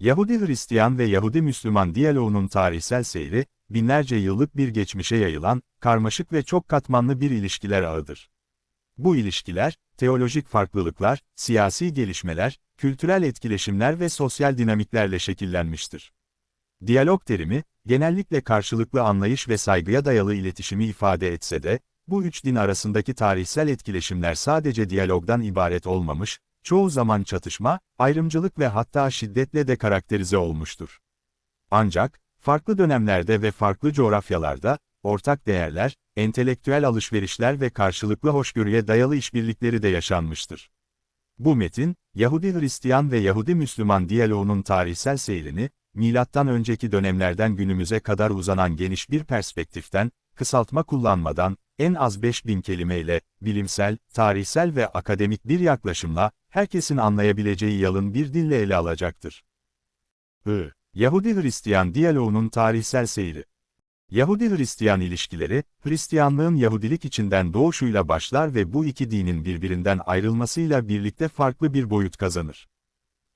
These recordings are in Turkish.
Yahudi-Hristiyan ve Yahudi-Müslüman diyaloğunun tarihsel seyri, binlerce yıllık bir geçmişe yayılan, karmaşık ve çok katmanlı bir ilişkiler ağıdır. Bu ilişkiler, teolojik farklılıklar, siyasi gelişmeler, kültürel etkileşimler ve sosyal dinamiklerle şekillenmiştir. Diyalog terimi, genellikle karşılıklı anlayış ve saygıya dayalı iletişimi ifade etse de, bu üç din arasındaki tarihsel etkileşimler sadece diyalogdan ibaret olmamış, çoğu zaman çatışma, ayrımcılık ve hatta şiddetle de karakterize olmuştur. Ancak, farklı dönemlerde ve farklı coğrafyalarda, ortak değerler, entelektüel alışverişler ve karşılıklı hoşgörüye dayalı işbirlikleri de yaşanmıştır. Bu metin, Yahudi-Hristiyan ve Yahudi-Müslüman diyaloğunun tarihsel seyrini, milattan önceki dönemlerden günümüze kadar uzanan geniş bir perspektiften, kısaltma kullanmadan, en az 5000 kelimeyle, bilimsel, tarihsel ve akademik bir yaklaşımla, herkesin anlayabileceği yalın bir dille ele alacaktır. I. Yahudi-Hristiyan diyaloğunun tarihsel seyri Yahudi-Hristiyan ilişkileri, Hristiyanlığın Yahudilik içinden doğuşuyla başlar ve bu iki dinin birbirinden ayrılmasıyla birlikte farklı bir boyut kazanır.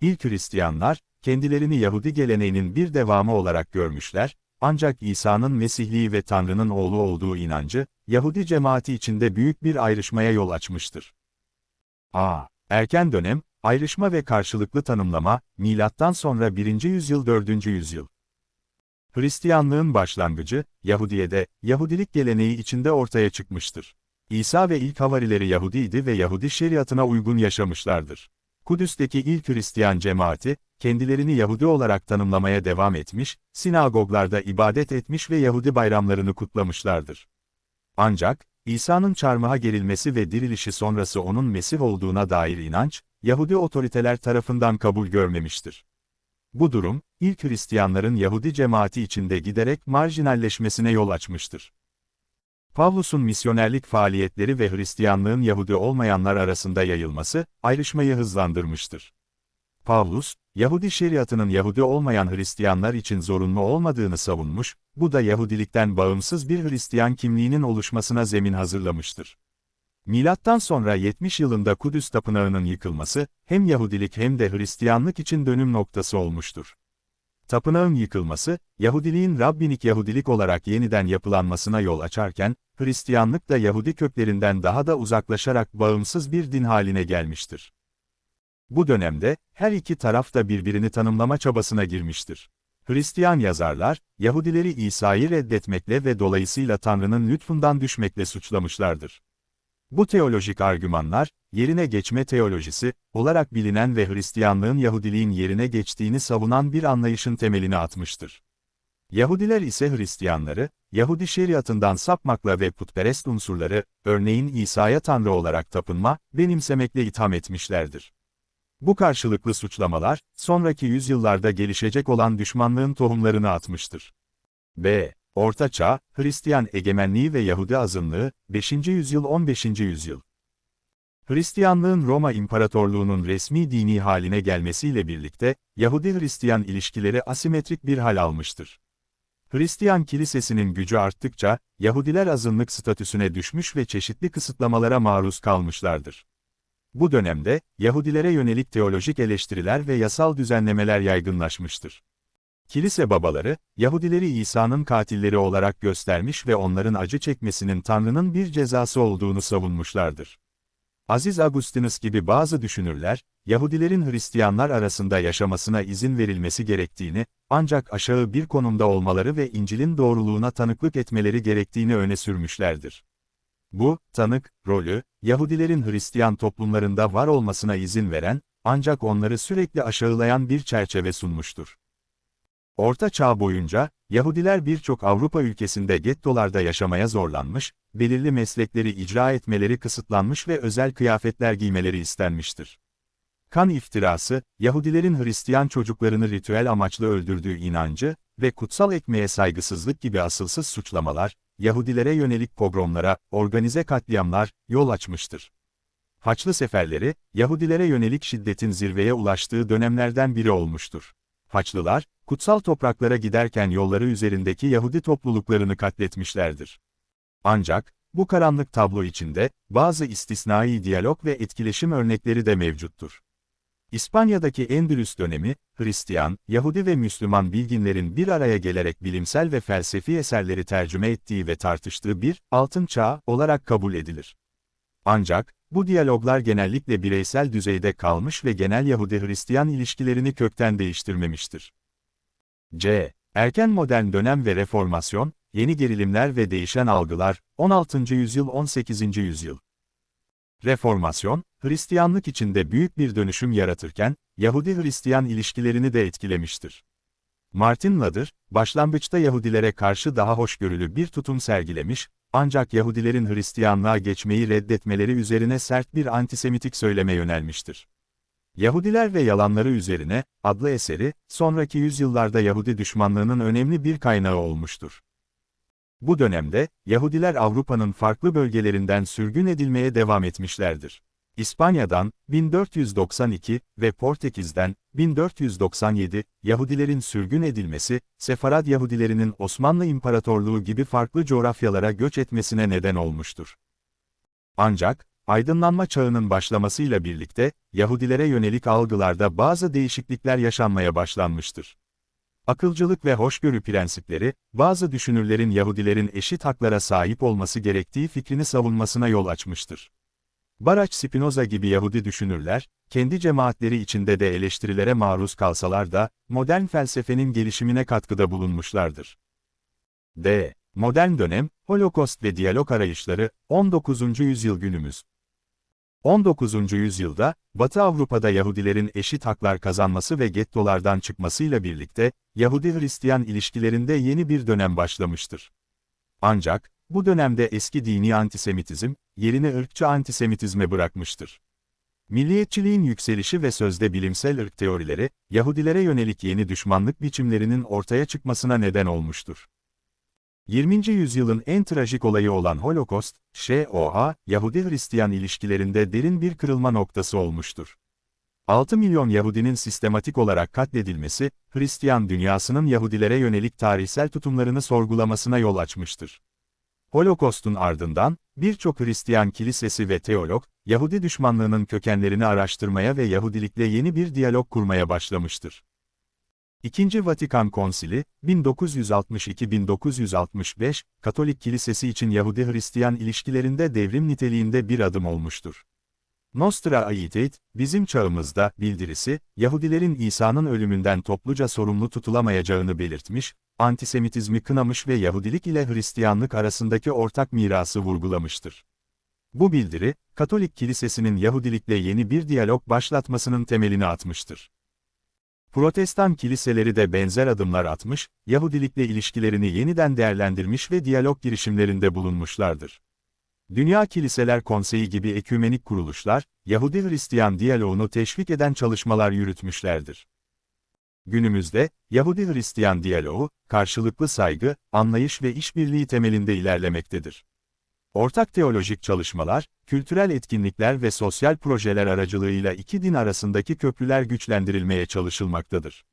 İlk Hristiyanlar, kendilerini Yahudi geleneğinin bir devamı olarak görmüşler, ancak İsa'nın Mesihliği ve Tanrı'nın oğlu olduğu inancı, Yahudi cemaati içinde büyük bir ayrışmaya yol açmıştır. A. Erken dönem, ayrışma ve karşılıklı tanımlama, milattan sonra 1. yüzyıl 4. yüzyıl. Hristiyanlığın başlangıcı, Yahudiye'de, Yahudilik geleneği içinde ortaya çıkmıştır. İsa ve ilk havarileri Yahudiydi ve Yahudi şeriatına uygun yaşamışlardır. Kudüs'teki ilk Hristiyan cemaati, kendilerini Yahudi olarak tanımlamaya devam etmiş, sinagoglarda ibadet etmiş ve Yahudi bayramlarını kutlamışlardır. Ancak, İsa'nın çarmıha gerilmesi ve dirilişi sonrası onun Mesih olduğuna dair inanç, Yahudi otoriteler tarafından kabul görmemiştir. Bu durum, ilk Hristiyanların Yahudi cemaati içinde giderek marjinalleşmesine yol açmıştır. Pavlus'un misyonerlik faaliyetleri ve Hristiyanlığın Yahudi olmayanlar arasında yayılması, ayrışmayı hızlandırmıştır. Pavlus, Yahudi şeriatının Yahudi olmayan Hristiyanlar için zorunlu olmadığını savunmuş, bu da Yahudilikten bağımsız bir Hristiyan kimliğinin oluşmasına zemin hazırlamıştır. Milattan sonra 70 yılında Kudüs Tapınağı'nın yıkılması, hem Yahudilik hem de Hristiyanlık için dönüm noktası olmuştur. Tapınağın yıkılması, Yahudiliğin Rabbinik Yahudilik olarak yeniden yapılanmasına yol açarken, Hristiyanlık da Yahudi köklerinden daha da uzaklaşarak bağımsız bir din haline gelmiştir. Bu dönemde, her iki taraf da birbirini tanımlama çabasına girmiştir. Hristiyan yazarlar, Yahudileri İsa'yı reddetmekle ve dolayısıyla Tanrı'nın lütfundan düşmekle suçlamışlardır. Bu teolojik argümanlar, yerine geçme teolojisi, olarak bilinen ve Hristiyanlığın Yahudiliğin yerine geçtiğini savunan bir anlayışın temelini atmıştır. Yahudiler ise Hristiyanları, Yahudi şeriatından sapmakla ve putperest unsurları, örneğin İsa'ya Tanrı olarak tapınma, benimsemekle itham etmişlerdir. Bu karşılıklı suçlamalar, sonraki yüzyıllarda gelişecek olan düşmanlığın tohumlarını atmıştır. B. Orta Çağ, Hristiyan egemenliği ve Yahudi azınlığı, 5. yüzyıl 15. yüzyıl. Hristiyanlığın Roma İmparatorluğu'nun resmi dini haline gelmesiyle birlikte, Yahudi-Hristiyan ilişkileri asimetrik bir hal almıştır. Hristiyan kilisesinin gücü arttıkça, Yahudiler azınlık statüsüne düşmüş ve çeşitli kısıtlamalara maruz kalmışlardır. Bu dönemde, Yahudilere yönelik teolojik eleştiriler ve yasal düzenlemeler yaygınlaşmıştır. Kilise babaları, Yahudileri İsa'nın katilleri olarak göstermiş ve onların acı çekmesinin Tanrı'nın bir cezası olduğunu savunmuşlardır. Aziz Agustinus gibi bazı düşünürler, Yahudilerin Hristiyanlar arasında yaşamasına izin verilmesi gerektiğini, ancak aşağı bir konumda olmaları ve İncil'in doğruluğuna tanıklık etmeleri gerektiğini öne sürmüşlerdir. Bu, tanık, rolü, Yahudilerin Hristiyan toplumlarında var olmasına izin veren, ancak onları sürekli aşağılayan bir çerçeve sunmuştur. Orta Çağ boyunca, Yahudiler birçok Avrupa ülkesinde gettolarda yaşamaya zorlanmış, belirli meslekleri icra etmeleri kısıtlanmış ve özel kıyafetler giymeleri istenmiştir. Kan iftirası, Yahudilerin Hristiyan çocuklarını ritüel amaçlı öldürdüğü inancı ve kutsal ekmeğe saygısızlık gibi asılsız suçlamalar, Yahudilere yönelik pogromlara, organize katliamlar, yol açmıştır. Haçlı seferleri, Yahudilere yönelik şiddetin zirveye ulaştığı dönemlerden biri olmuştur. Haçlılar, kutsal topraklara giderken yolları üzerindeki Yahudi topluluklarını katletmişlerdir. Ancak, bu karanlık tablo içinde, bazı istisnai diyalog ve etkileşim örnekleri de mevcuttur. İspanya'daki Endülüs dönemi, Hristiyan, Yahudi ve Müslüman bilginlerin bir araya gelerek bilimsel ve felsefi eserleri tercüme ettiği ve tartıştığı bir altın çağ olarak kabul edilir. Ancak, bu diyaloglar genellikle bireysel düzeyde kalmış ve genel Yahudi-Hristiyan ilişkilerini kökten değiştirmemiştir. C. Erken modern dönem ve reformasyon, yeni gerilimler ve değişen algılar, 16. yüzyıl 18. yüzyıl. Reformasyon, Hristiyanlık içinde büyük bir dönüşüm yaratırken, Yahudi-Hristiyan ilişkilerini de etkilemiştir. Martin Luther, başlangıçta Yahudilere karşı daha hoşgörülü bir tutum sergilemiş, ancak Yahudilerin Hristiyanlığa geçmeyi reddetmeleri üzerine sert bir antisemitik söyleme yönelmiştir. Yahudiler ve Yalanları Üzerine, adlı eseri, sonraki yüzyıllarda Yahudi düşmanlığının önemli bir kaynağı olmuştur. Bu dönemde, Yahudiler Avrupa'nın farklı bölgelerinden sürgün edilmeye devam etmişlerdir. İspanya'dan, 1492 ve Portekiz'den, 1497, Yahudilerin sürgün edilmesi, Sefarad Yahudilerinin Osmanlı İmparatorluğu gibi farklı coğrafyalara göç etmesine neden olmuştur. Ancak, aydınlanma çağının başlamasıyla birlikte, Yahudilere yönelik algılarda bazı değişiklikler yaşanmaya başlanmıştır. Akılcılık ve hoşgörü prensipleri, bazı düşünürlerin Yahudilerin eşit haklara sahip olması gerektiği fikrini savunmasına yol açmıştır. Baraç Spinoza gibi Yahudi düşünürler, kendi cemaatleri içinde de eleştirilere maruz kalsalar da, modern felsefenin gelişimine katkıda bulunmuşlardır. D. Modern dönem, Holokost ve diyalog arayışları, 19. yüzyıl günümüz. 19. yüzyılda, Batı Avrupa'da Yahudilerin eşit haklar kazanması ve gettolardan çıkmasıyla birlikte, Yahudi-Hristiyan ilişkilerinde yeni bir dönem başlamıştır. Ancak, bu dönemde eski dini antisemitizm, yerini ırkçı antisemitizme bırakmıştır. Milliyetçiliğin yükselişi ve sözde bilimsel ırk teorileri, Yahudilere yönelik yeni düşmanlık biçimlerinin ortaya çıkmasına neden olmuştur. 20. yüzyılın en trajik olayı olan Holokost, ŞOA, Yahudi-Hristiyan ilişkilerinde derin bir kırılma noktası olmuştur. 6 milyon Yahudinin sistematik olarak katledilmesi, Hristiyan dünyasının Yahudilere yönelik tarihsel tutumlarını sorgulamasına yol açmıştır. Holokost'un ardından, birçok Hristiyan kilisesi ve teolog, Yahudi düşmanlığının kökenlerini araştırmaya ve Yahudilikle yeni bir diyalog kurmaya başlamıştır. İkinci Vatikan Konsili, 1962-1965, Katolik Kilisesi için Yahudi-Hristiyan ilişkilerinde devrim niteliğinde bir adım olmuştur. Nostra Aetate, bizim çağımızda, bildirisi, Yahudilerin İsa'nın ölümünden topluca sorumlu tutulamayacağını belirtmiş, antisemitizmi kınamış ve Yahudilik ile Hristiyanlık arasındaki ortak mirası vurgulamıştır. Bu bildiri, Katolik Kilisesi'nin Yahudilikle yeni bir diyalog başlatmasının temelini atmıştır. Protestan kiliseleri de benzer adımlar atmış, Yahudilikle ilişkilerini yeniden değerlendirmiş ve diyalog girişimlerinde bulunmuşlardır. Dünya Kiliseler Konseyi gibi ekümenik kuruluşlar, Yahudi-Hristiyan diyaloğunu teşvik eden çalışmalar yürütmüşlerdir. Günümüzde, Yahudi-Hristiyan diyaloğu, karşılıklı saygı, anlayış ve işbirliği temelinde ilerlemektedir. Ortak teolojik çalışmalar, kültürel etkinlikler ve sosyal projeler aracılığıyla iki din arasındaki köprüler güçlendirilmeye çalışılmaktadır.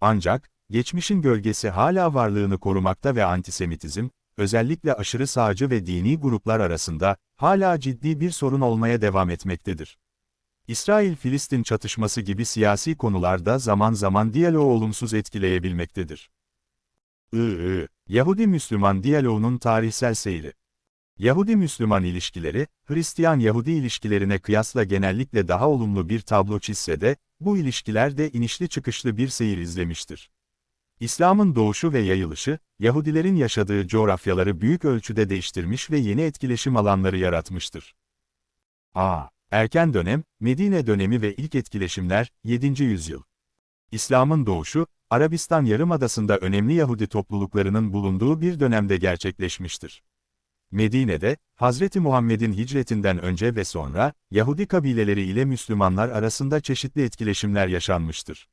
Ancak, geçmişin gölgesi hala varlığını korumakta ve antisemitizm, özellikle aşırı sağcı ve dini gruplar arasında, hala ciddi bir sorun olmaya devam etmektedir. İsrail-Filistin çatışması gibi siyasi konularda zaman zaman diyaloğu olumsuz etkileyebilmektedir. I. Yahudi-Müslüman diyaloğunun tarihsel seyri Yahudi-Müslüman ilişkileri, Hristiyan-Yahudi ilişkilerine kıyasla genellikle daha olumlu bir tablo çizse de, bu ilişkiler de inişli çıkışlı bir seyir izlemiştir. İslam'ın doğuşu ve yayılışı, Yahudilerin yaşadığı coğrafyaları büyük ölçüde değiştirmiş ve yeni etkileşim alanları yaratmıştır. A. Erken dönem, Medine dönemi ve ilk etkileşimler, 7. yüzyıl. İslam'ın doğuşu, Arabistan Yarımadası'nda önemli Yahudi topluluklarının bulunduğu bir dönemde gerçekleşmiştir. Medine'de, Hazreti Muhammed'in hicretinden önce ve sonra, Yahudi kabileleri ile Müslümanlar arasında çeşitli etkileşimler yaşanmıştır.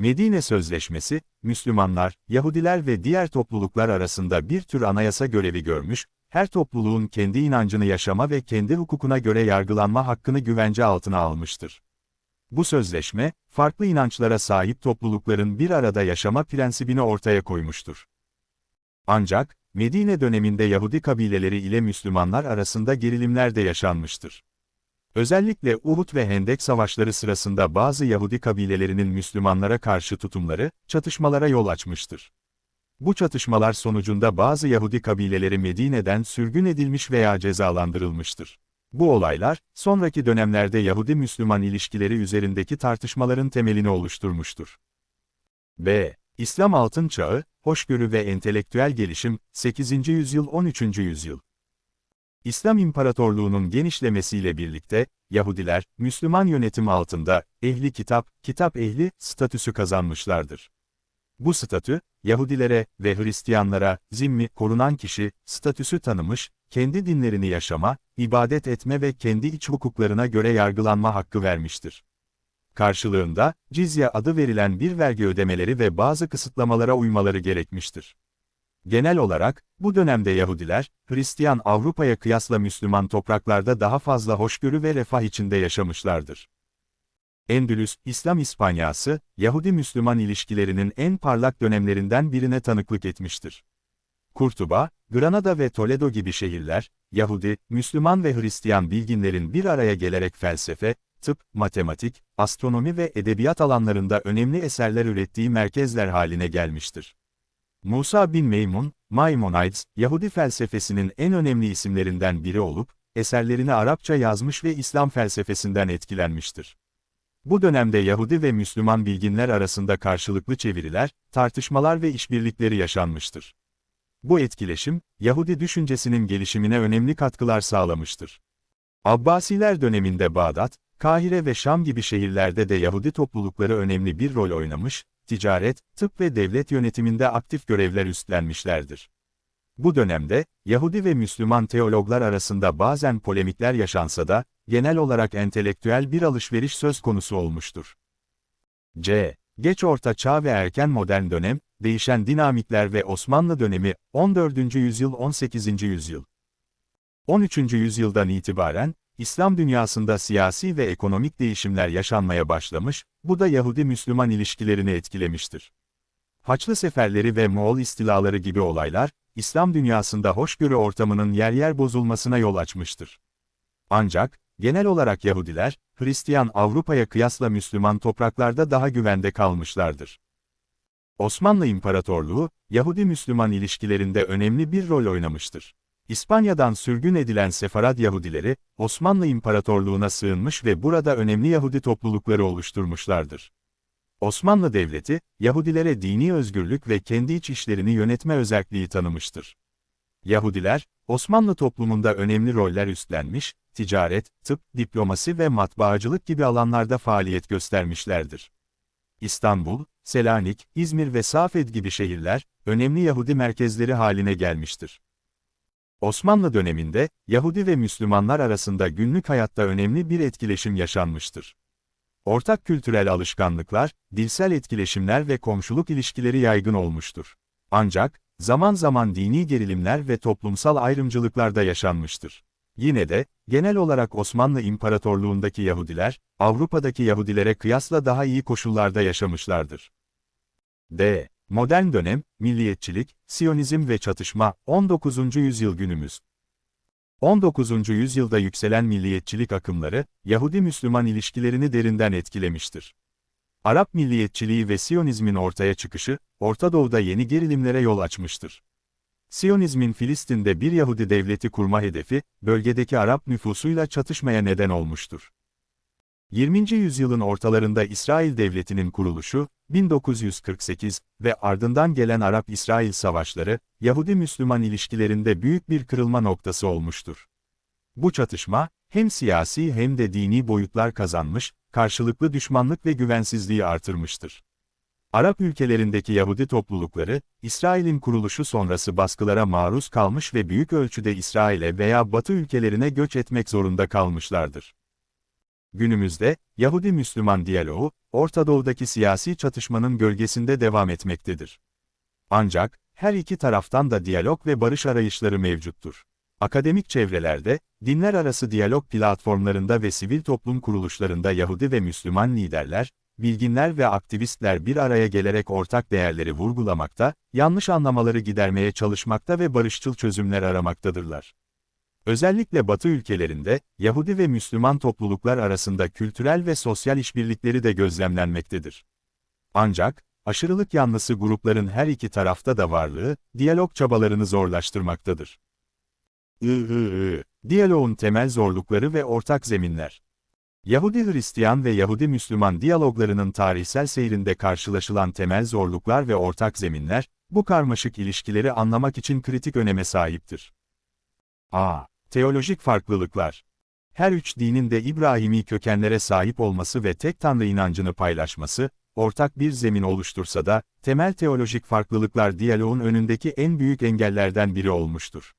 Medine Sözleşmesi, Müslümanlar, Yahudiler ve diğer topluluklar arasında bir tür anayasa görevi görmüş, her topluluğun kendi inancını yaşama ve kendi hukukuna göre yargılanma hakkını güvence altına almıştır. Bu sözleşme, farklı inançlara sahip toplulukların bir arada yaşama prensibini ortaya koymuştur. Ancak, Medine döneminde Yahudi kabileleri ile Müslümanlar arasında gerilimler de yaşanmıştır. Özellikle Uhud ve Hendek savaşları sırasında bazı Yahudi kabilelerinin Müslümanlara karşı tutumları, çatışmalara yol açmıştır. Bu çatışmalar sonucunda bazı Yahudi kabileleri Medine'den sürgün edilmiş veya cezalandırılmıştır. Bu olaylar, sonraki dönemlerde Yahudi-Müslüman ilişkileri üzerindeki tartışmaların temelini oluşturmuştur. B. İslam Altın Çağı, Hoşgörü ve Entelektüel Gelişim, 8. yüzyıl 13. yüzyıl. İslam İmparatorluğu'nun genişlemesiyle birlikte, Yahudiler, Müslüman yönetim altında, ehli kitap, kitap ehli, statüsü kazanmışlardır. Bu statü, Yahudilere ve Hristiyanlara, zimmi, korunan kişi, statüsü tanımış, kendi dinlerini yaşama, ibadet etme ve kendi iç hukuklarına göre yargılanma hakkı vermiştir. Karşılığında, cizye adı verilen bir vergi ödemeleri ve bazı kısıtlamalara uymaları gerekmiştir. Genel olarak, bu dönemde Yahudiler, Hristiyan Avrupa'ya kıyasla Müslüman topraklarda daha fazla hoşgörü ve refah içinde yaşamışlardır. Endülüs, İslam İspanyası, Yahudi-Müslüman ilişkilerinin en parlak dönemlerinden birine tanıklık etmiştir. Kurtuba, Granada ve Toledo gibi şehirler, Yahudi, Müslüman ve Hristiyan bilginlerin bir araya gelerek felsefe, tıp, matematik, astronomi ve edebiyat alanlarında önemli eserler ürettiği merkezler haline gelmiştir. Musa bin Meymun, Maimonides, Yahudi felsefesinin en önemli isimlerinden biri olup, eserlerini Arapça yazmış ve İslam felsefesinden etkilenmiştir. Bu dönemde Yahudi ve Müslüman bilginler arasında karşılıklı çeviriler, tartışmalar ve işbirlikleri yaşanmıştır. Bu etkileşim, Yahudi düşüncesinin gelişimine önemli katkılar sağlamıştır. Abbasiler döneminde Bağdat, Kahire ve Şam gibi şehirlerde de Yahudi toplulukları önemli bir rol oynamış, ticaret, tıp ve devlet yönetiminde aktif görevler üstlenmişlerdir. Bu dönemde, Yahudi ve Müslüman teologlar arasında bazen polemikler yaşansa da, genel olarak entelektüel bir alışveriş söz konusu olmuştur. C. Geç Orta Çağ ve Erken Modern Dönem, Değişen Dinamikler ve Osmanlı Dönemi, 14. yüzyıl 18. yüzyıl. 13. yüzyıldan itibaren, İslam dünyasında siyasi ve ekonomik değişimler yaşanmaya başlamış, bu da Yahudi-Müslüman ilişkilerini etkilemiştir. Haçlı seferleri ve Moğol istilaları gibi olaylar, İslam dünyasında hoşgörü ortamının yer yer bozulmasına yol açmıştır. Ancak, genel olarak Yahudiler, Hristiyan Avrupa'ya kıyasla Müslüman topraklarda daha güvende kalmışlardır. Osmanlı İmparatorluğu, Yahudi-Müslüman ilişkilerinde önemli bir rol oynamıştır. İspanya'dan sürgün edilen Sefarad Yahudileri, Osmanlı İmparatorluğu'na sığınmış ve burada önemli Yahudi toplulukları oluşturmuşlardır. Osmanlı Devleti, Yahudilere dini özgürlük ve kendi iç işlerini yönetme özelliği tanımıştır. Yahudiler, Osmanlı toplumunda önemli roller üstlenmiş, ticaret, tıp, diplomasi ve matbaacılık gibi alanlarda faaliyet göstermişlerdir. İstanbul, Selanik, İzmir ve Safed gibi şehirler, önemli Yahudi merkezleri haline gelmiştir. Osmanlı döneminde, Yahudi ve Müslümanlar arasında günlük hayatta önemli bir etkileşim yaşanmıştır. Ortak kültürel alışkanlıklar, dilsel etkileşimler ve komşuluk ilişkileri yaygın olmuştur. Ancak, zaman zaman dini gerilimler ve toplumsal ayrımcılıklar da yaşanmıştır. Yine de, genel olarak Osmanlı İmparatorluğundaki Yahudiler, Avrupa'daki Yahudilere kıyasla daha iyi koşullarda yaşamışlardır. D. Modern dönem, milliyetçilik, Siyonizm ve çatışma, 19. yüzyıl günümüz. 19. yüzyılda yükselen milliyetçilik akımları, Yahudi-Müslüman ilişkilerini derinden etkilemiştir. Arap milliyetçiliği ve Siyonizmin ortaya çıkışı, Orta Doğu'da yeni gerilimlere yol açmıştır. Siyonizmin Filistin'de bir Yahudi devleti kurma hedefi, bölgedeki Arap nüfusuyla çatışmaya neden olmuştur. 20. yüzyılın ortalarında İsrail Devleti'nin kuruluşu, 1948 ve ardından gelen Arap-İsrail savaşları, Yahudi-Müslüman ilişkilerinde büyük bir kırılma noktası olmuştur. Bu çatışma, hem siyasi hem de dini boyutlar kazanmış, karşılıklı düşmanlık ve güvensizliği artırmıştır. Arap ülkelerindeki Yahudi toplulukları, İsrail'in kuruluşu sonrası baskılara maruz kalmış ve büyük ölçüde İsrail'e veya Batı ülkelerine göç etmek zorunda kalmışlardır. Günümüzde, Yahudi-Müslüman diyaloğu, Orta Doğu'daki siyasi çatışmanın gölgesinde devam etmektedir. Ancak, her iki taraftan da diyalog ve barış arayışları mevcuttur. Akademik çevrelerde, dinler arası diyalog platformlarında ve sivil toplum kuruluşlarında Yahudi ve Müslüman liderler, bilginler ve aktivistler bir araya gelerek ortak değerleri vurgulamakta, yanlış anlamaları gidermeye çalışmakta ve barışçıl çözümler aramaktadırlar. Özellikle Batı ülkelerinde, Yahudi ve Müslüman topluluklar arasında kültürel ve sosyal işbirlikleri de gözlemlenmektedir. Ancak, aşırılık yanlısı grupların her iki tarafta da varlığı, diyalog çabalarını zorlaştırmaktadır. I-I-I, diyaloğun temel zorlukları ve ortak zeminler. Yahudi-Hristiyan ve Yahudi-Müslüman diyaloglarının tarihsel seyrinde karşılaşılan temel zorluklar ve ortak zeminler, bu karmaşık ilişkileri anlamak için kritik öneme sahiptir. A. Teolojik farklılıklar. Her üç dinin de İbrahimi kökenlere sahip olması ve tek tanrı inancını paylaşması, ortak bir zemin oluştursa da, temel teolojik farklılıklar diyaloğun önündeki en büyük engellerden biri olmuştur.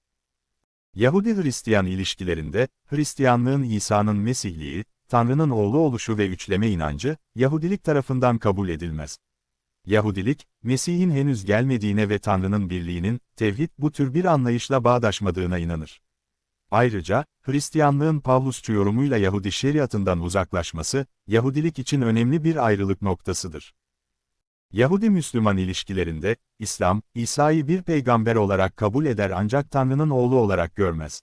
Yahudi-Hristiyan ilişkilerinde, Hristiyanlığın İsa'nın Mesihliği, Tanrı'nın oğlu oluşu ve üçleme inancı, Yahudilik tarafından kabul edilmez. Yahudilik, Mesih'in henüz gelmediğine ve Tanrı'nın birliğinin, tevhid bu tür bir anlayışla bağdaşmadığına inanır. Ayrıca, Hristiyanlığın Pavlusçu yorumuyla Yahudi şeriatından uzaklaşması, Yahudilik için önemli bir ayrılık noktasıdır. Yahudi-Müslüman ilişkilerinde, İslam, İsa'yı bir peygamber olarak kabul eder ancak Tanrı'nın oğlu olarak görmez.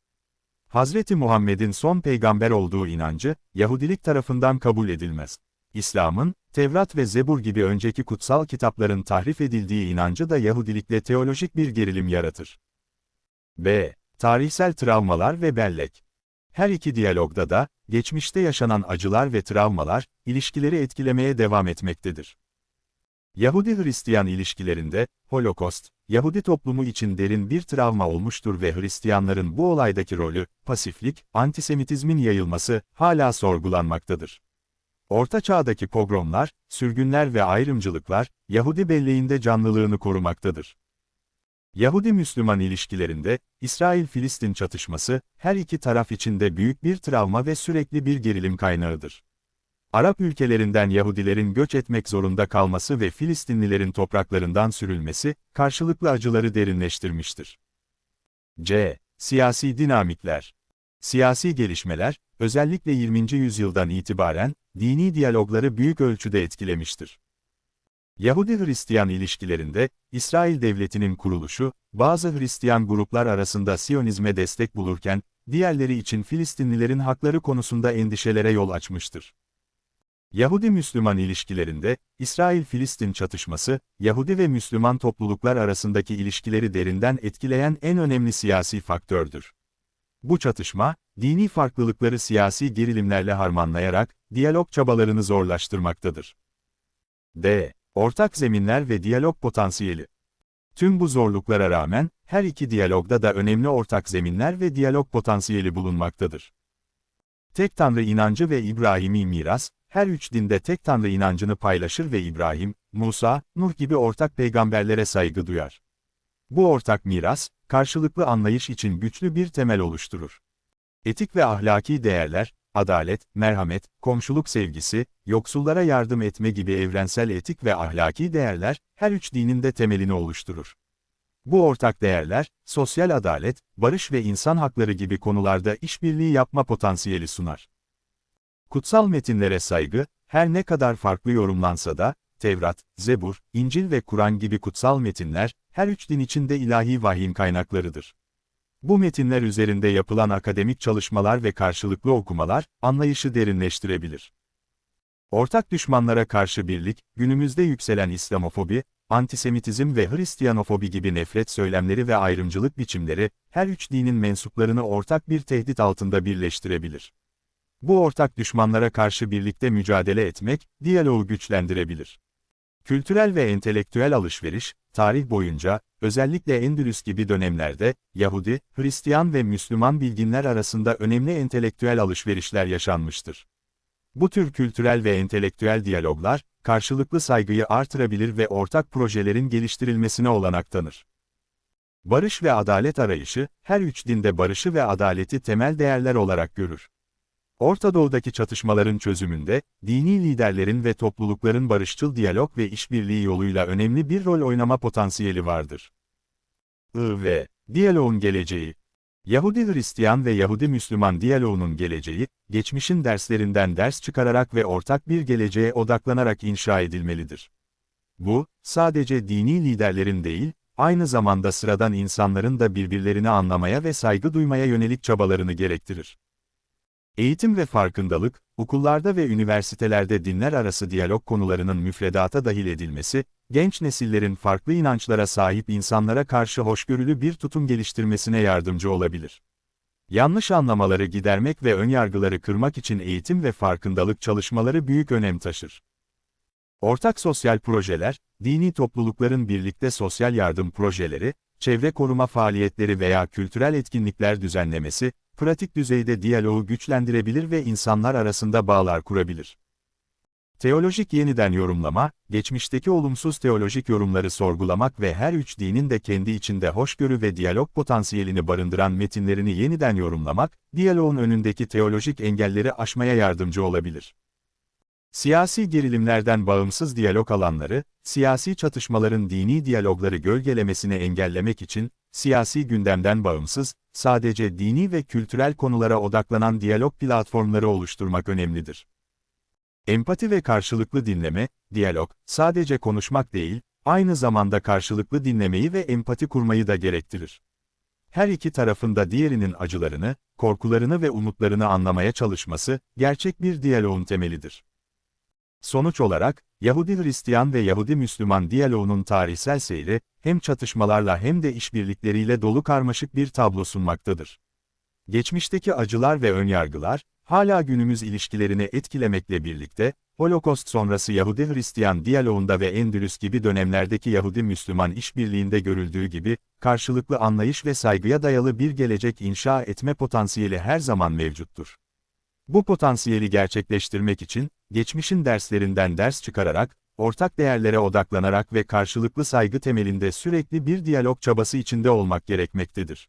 Hazreti Muhammed'in son peygamber olduğu inancı, Yahudilik tarafından kabul edilmez. İslam'ın, Tevrat ve Zebur gibi önceki kutsal kitapların tahrif edildiği inancı da Yahudilikle teolojik bir gerilim yaratır. B. Tarihsel travmalar ve bellek. Her iki diyalogda da, geçmişte yaşanan acılar ve travmalar, ilişkileri etkilemeye devam etmektedir. Yahudi-Hristiyan ilişkilerinde, Holokost, Yahudi toplumu için derin bir travma olmuştur ve Hristiyanların bu olaydaki rolü, pasiflik, antisemitizmin yayılması, hala sorgulanmaktadır. Orta Çağ'daki pogromlar, sürgünler ve ayrımcılıklar, Yahudi belleğinde canlılığını korumaktadır. Yahudi-Müslüman ilişkilerinde, İsrail-Filistin çatışması, her iki taraf için de büyük bir travma ve sürekli bir gerilim kaynağıdır. Arap ülkelerinden Yahudilerin göç etmek zorunda kalması ve Filistinlilerin topraklarından sürülmesi, karşılıklı acıları derinleştirmiştir. C. Siyasi dinamikler Siyasi gelişmeler, özellikle 20. yüzyıldan itibaren, dini diyalogları büyük ölçüde etkilemiştir. Yahudi-Hristiyan ilişkilerinde, İsrail Devleti'nin kuruluşu, bazı Hristiyan gruplar arasında Siyonizme destek bulurken, diğerleri için Filistinlilerin hakları konusunda endişelere yol açmıştır. Yahudi-Müslüman ilişkilerinde, İsrail-Filistin çatışması, Yahudi ve Müslüman topluluklar arasındaki ilişkileri derinden etkileyen en önemli siyasi faktördür. Bu çatışma, dini farklılıkları siyasi gerilimlerle harmanlayarak, diyalog çabalarını zorlaştırmaktadır. D. Ortak zeminler ve diyalog potansiyeli. Tüm bu zorluklara rağmen, her iki diyalogda da önemli ortak zeminler ve diyalog potansiyeli bulunmaktadır. Tek Tanrı inancı ve İbrahimi miras, her üç dinde tek Tanrı inancını paylaşır ve İbrahim, Musa, Nuh gibi ortak peygamberlere saygı duyar. Bu ortak miras, karşılıklı anlayış için güçlü bir temel oluşturur. Etik ve ahlaki değerler, adalet, merhamet, komşuluk sevgisi, yoksullara yardım etme gibi evrensel etik ve ahlaki değerler, her üç dinin de temelini oluşturur. Bu ortak değerler, sosyal adalet, barış ve insan hakları gibi konularda işbirliği yapma potansiyeli sunar. Kutsal metinlere saygı, her ne kadar farklı yorumlansa da, Tevrat, Zebur, İncil ve Kur'an gibi kutsal metinler, her üç din içinde ilahi vahyin kaynaklarıdır. Bu metinler üzerinde yapılan akademik çalışmalar ve karşılıklı okumalar, anlayışı derinleştirebilir. Ortak düşmanlara karşı birlik, günümüzde yükselen İslamofobi, antisemitizm ve Hristiyanofobi gibi nefret söylemleri ve ayrımcılık biçimleri, her üç dinin mensuplarını ortak bir tehdit altında birleştirebilir. Bu ortak düşmanlara karşı birlikte mücadele etmek, diyaloğu güçlendirebilir. Kültürel ve entelektüel alışveriş, tarih boyunca, özellikle Endülüs gibi dönemlerde, Yahudi, Hristiyan ve Müslüman bilginler arasında önemli entelektüel alışverişler yaşanmıştır. Bu tür kültürel ve entelektüel diyaloglar, karşılıklı saygıyı artırabilir ve ortak projelerin geliştirilmesine olanak tanır. Barış ve adalet arayışı, her üç dinde barışı ve adaleti temel değerler olarak görür. Orta Doğu'daki çatışmaların çözümünde, dini liderlerin ve toplulukların barışçıl diyalog ve işbirliği yoluyla önemli bir rol oynama potansiyeli vardır. I ve Diyaloğun geleceği Yahudi-Hristiyan ve Yahudi-Müslüman diyaloğunun geleceği, geçmişin derslerinden ders çıkararak ve ortak bir geleceğe odaklanarak inşa edilmelidir. Bu, sadece dini liderlerin değil, aynı zamanda sıradan insanların da birbirlerini anlamaya ve saygı duymaya yönelik çabalarını gerektirir. Eğitim ve farkındalık, okullarda ve üniversitelerde dinler arası diyalog konularının müfredata dahil edilmesi, genç nesillerin farklı inançlara sahip insanlara karşı hoşgörülü bir tutum geliştirmesine yardımcı olabilir. Yanlış anlamaları gidermek ve önyargıları kırmak için eğitim ve farkındalık çalışmaları büyük önem taşır. Ortak sosyal projeler, dini toplulukların birlikte sosyal yardım projeleri, çevre koruma faaliyetleri veya kültürel etkinlikler düzenlemesi, pratik düzeyde diyaloğu güçlendirebilir ve insanlar arasında bağlar kurabilir. Teolojik yeniden yorumlama, geçmişteki olumsuz teolojik yorumları sorgulamak ve her üç dinin de kendi içinde hoşgörü ve diyalog potansiyelini barındıran metinlerini yeniden yorumlamak, diyaloğun önündeki teolojik engelleri aşmaya yardımcı olabilir. Siyasi gerilimlerden bağımsız diyalog alanları, siyasi çatışmaların dini diyalogları gölgelemesini engellemek için, siyasi gündemden bağımsız, sadece dini ve kültürel konulara odaklanan diyalog platformları oluşturmak önemlidir. Empati ve karşılıklı dinleme, diyalog, sadece konuşmak değil, aynı zamanda karşılıklı dinlemeyi ve empati kurmayı da gerektirir. Her iki tarafında diğerinin acılarını, korkularını ve umutlarını anlamaya çalışması, gerçek bir diyaloğun temelidir. Sonuç olarak, Yahudi-Hristiyan ve Yahudi-Müslüman diyaloğunun tarihsel seyri, hem çatışmalarla hem de işbirlikleriyle dolu karmaşık bir tablo sunmaktadır. Geçmişteki acılar ve önyargılar, hala günümüz ilişkilerini etkilemekle birlikte, Holocaust sonrası Yahudi-Hristiyan diyaloğunda ve Endülüs gibi dönemlerdeki Yahudi-Müslüman işbirliğinde görüldüğü gibi, karşılıklı anlayış ve saygıya dayalı bir gelecek inşa etme potansiyeli her zaman mevcuttur. Bu potansiyeli gerçekleştirmek için, geçmişin derslerinden ders çıkararak, ortak değerlere odaklanarak ve karşılıklı saygı temelinde sürekli bir diyalog çabası içinde olmak gerekmektedir.